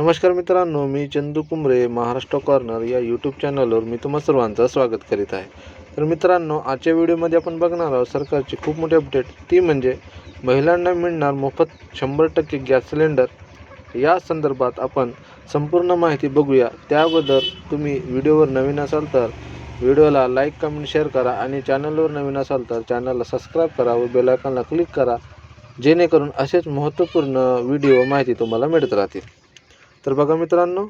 नमस्कार मित्रांनो मी चंदू कुंबरे महाराष्ट्र कॉर्नर या यूट्यूब चॅनलवर मी तुम्हा सर्वांचं स्वागत करीत आहे. तर मित्रांनो आजच्या व्हिडिओमध्ये आपण बघणार आहोत सरकारची खूप मोठी अपडेट ती म्हणजे महिलांना मिळणार मोफत शंभर टक्के गॅस सिलेंडर. या संदर्भात आपण संपूर्ण माहिती बघूया. त्याबद्दल तुम्ही व्हिडिओवर नवीन असाल तर व्हिडिओला लाईक कमेंट शेअर करा आणि चॅनलवर नवीन असाल तर चॅनलला सबस्क्राईब करा व बेलायकॉनला क्लिक करा. जेणेकरून असेच महत्त्वपूर्ण व्हिडिओ माहिती तुम्हाला मिळत राहतील. तर बघा मित्रांनो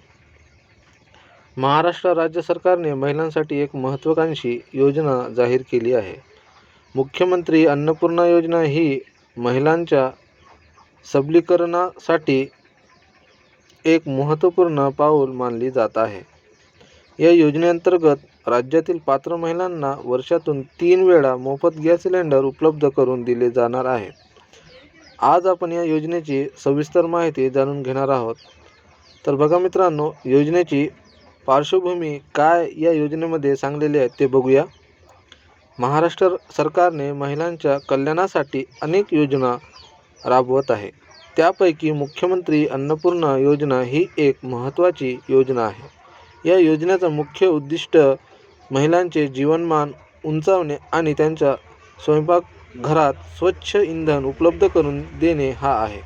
महाराष्ट्र राज्य सरकारने महिलांसाठी एक महत्त्वाकांक्षी योजना जाहीर केली आहे. मुख्यमंत्री अन्नपूर्णा योजना ही महिलांच्या सबलीकरणासाठी एक महत्त्वपूर्ण पाऊल मानली जात आहे. या योजनेअंतर्गत राज्यातील पात्र महिलांना वर्षातून तीन वेळा मोफत गॅस सिलेंडर उपलब्ध करून दिले जाणार आहे. आज आपण या योजनेची सविस्तर माहिती जाणून घेणार आहोत. तर बघा मित्रांनो योजनेची पार्श्वभूमी काय या योजनेमध्ये सांगलेले आहे ते बघूया. महाराष्ट्र सरकारने महिलांच्या कल्याणासाठी अनेक योजना राबवत आहे. त्यापैकी मुख्यमंत्री अन्नपूर्णा योजना ही एक महत्त्वाची योजना आहे. या योजनेचं मुख्य उद्दिष्ट महिलांचे जीवनमान उंचावणे आणि त्यांच्या स्वयंपाकघरात स्वच्छ इंधन उपलब्ध करून देणे हा आहे.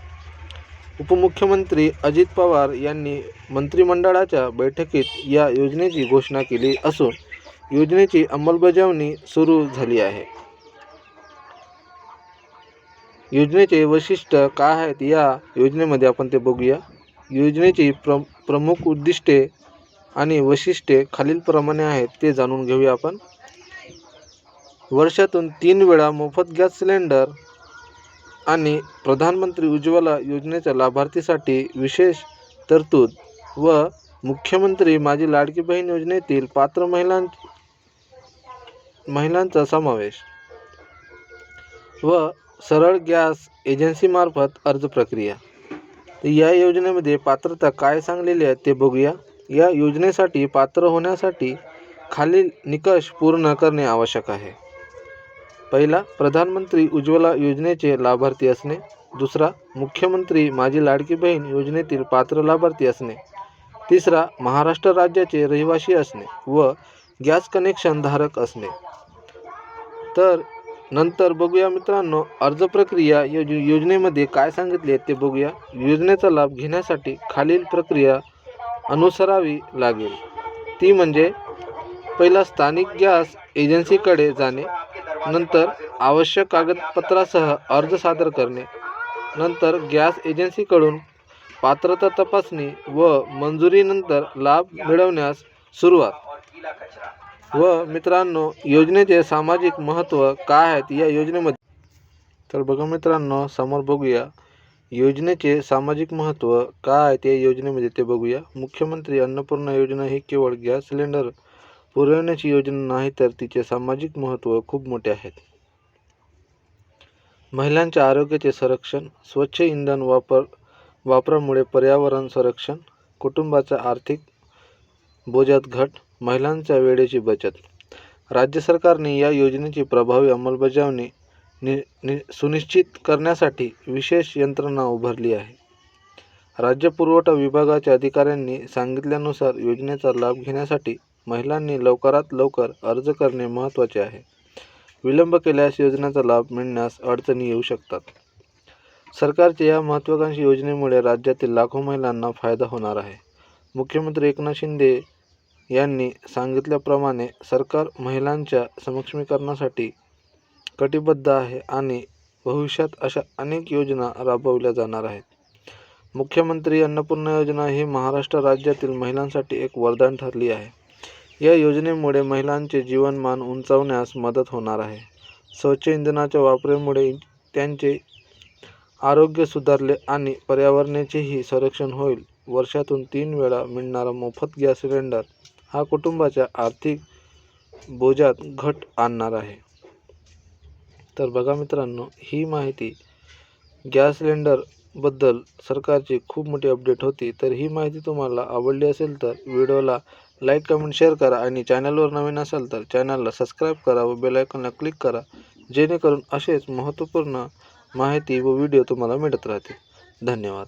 उपमुख्यमंत्री अजित पवार यांनी मंत्रिमंडळाच्या बैठकीत या योजनेची घोषणा केली असून योजनेची अंमलबजावणी सुरू झाली आहे. योजनेचे वैशिष्ट्य काय आहेत या योजनेमध्ये आपण ते बघूया. योजनेची प्र प्रमुख उद्दिष्टे आणि वैशिष्ट्ये खालीलप्रमाणे आहेत ते जाणून घेऊया आपण. वर्षातून तीन वेळा मोफत गॅस सिलेंडर आणि प्रधानमंत्री उज्ज्वला योजनेच्या लाभार्थीसाठी विशेष तरतूद व मुख्यमंत्री माझी लाडकी बहीण योजनेतील पात्र महिलां महिलांचा समावेश व सरळ गॅस एजन्सीमार्फत अर्ज प्रक्रिया. या योजनेमध्ये पात्रता काय सांगलेली आहे ते बघूया. या योजनेसाठी पात्र होण्यासाठी खालील निकष पूर्ण करणे आवश्यक आहे. पहिला प्रधानमंत्री उज्ज्वला योजनेचे लाभार्थी असणे. दुसरा मुख्यमंत्री माझी लाडकी बहीण योजनेतील पात्र लाभार्थी असणे. तिसरा महाराष्ट्र राज्याचे रहिवासी असणे व गॅस कनेक्शन धारक असणे. तर नंतर बघूया मित्रांनो अर्ज प्रक्रिया योज योजनेमध्ये काय सांगितले ते बघूया. योजनेचा लाभ घेण्यासाठी खालील प्रक्रिया अनुसरावी लागेल. ती म्हणजे पहिला स्थानिक गॅस एजन्सीकडे जाणे. नंतर आवश्यक कागदपत्रासह अर्ज सादर करणे. नंतर गॅस एजन्सीकडून पात्रता तपासणी व मंजुरीनंतर लाभ मिळवण्यास सुरुवात. व मित्रांनो योजनेचे सामाजिक महत्त्व काय आहेत या योजनेमध्ये? तर बघा मित्रांनो समोर बघूया. योजनेचे सामाजिक महत्त्व काय आहे या योजनेमध्ये ते बघूया. मुख्यमंत्री अन्नपूर्णा योजना ही केवळ गॅस सिलेंडर पुरवण्याची योजना नाही तर तिचे सामाजिक महत्त्व खूप मोठे आहेत. महिलांच्या आरोग्याचे संरक्षण स्वच्छ इंधन वापर वापरामुळे पर्यावरण संरक्षण कुटुंबाचा आर्थिक बोजात घट महिलांच्या वेळेची बचत. राज्य सरकारने या योजनेची प्रभावी अंमलबजावणी नि नि सुनिश्चित करण्यासाठी विशेष यंत्रणा उभारली आहे. राज्य पुरवठा विभागाच्या अधिकाऱ्यांनी सांगितल्यानुसार योजनेचा लाभ घेण्यासाठी महिलांनी लवकरात लवकर अर्ज करणे महत्त्वाचे आहे. विलंब केल्यास योजनेचा लाभ मिळण्यास अडचणी येऊ शकतात. सरकारच्या या महत्त्वाकांक्षी योजनेमुळे राज्यातील लाखो महिलांना फायदा होणार आहे. मुख्यमंत्री एकनाथ शिंदे यांनी सांगितल्याप्रमाणे सरकार महिलांच्या सक्षमीकरणासाठी कटिबद्ध आहे आणि भविष्यात अशा अनेक योजना राबवल्या जाणार आहेत. मुख्यमंत्री अन्नपूर्णा योजना ही महाराष्ट्र राज्यातील महिलांसाठी एक वरदान ठरली आहे. या योजनेमुळे महिलांचे जीवनमान उंचावण्यास मदत होणार आहे. स्वच्छ इंधनाच्या वापरामुळे त्यांचे आरोग्य सुधारले आणि पर्यावरणाचेही संरक्षण होईल. वर्षातून तीन वेळा मिळणारा मोफत गॅस सिलेंडर हा कुटुंबाच्या आर्थिक बोजात घट आणणार आहे. तर बघा मित्रांनो ही माहिती गॅस सिलेंडर बद्दल सरकारची खूप मोठी अपडेट होती. तर ही माहिती तुम्हाला आवडली असेल तर व्हिडिओला लाईक कमेंट शेअर करा आणि चॅनलवर नवीन असाल तर चॅनलला सबस्क्राईब करा व बेलायकॉनला क्लिक करा जेणेकरून असेच महत्त्वपूर्ण माहिती व व्हिडिओ तुम्हाला मिळत राहतील. धन्यवाद.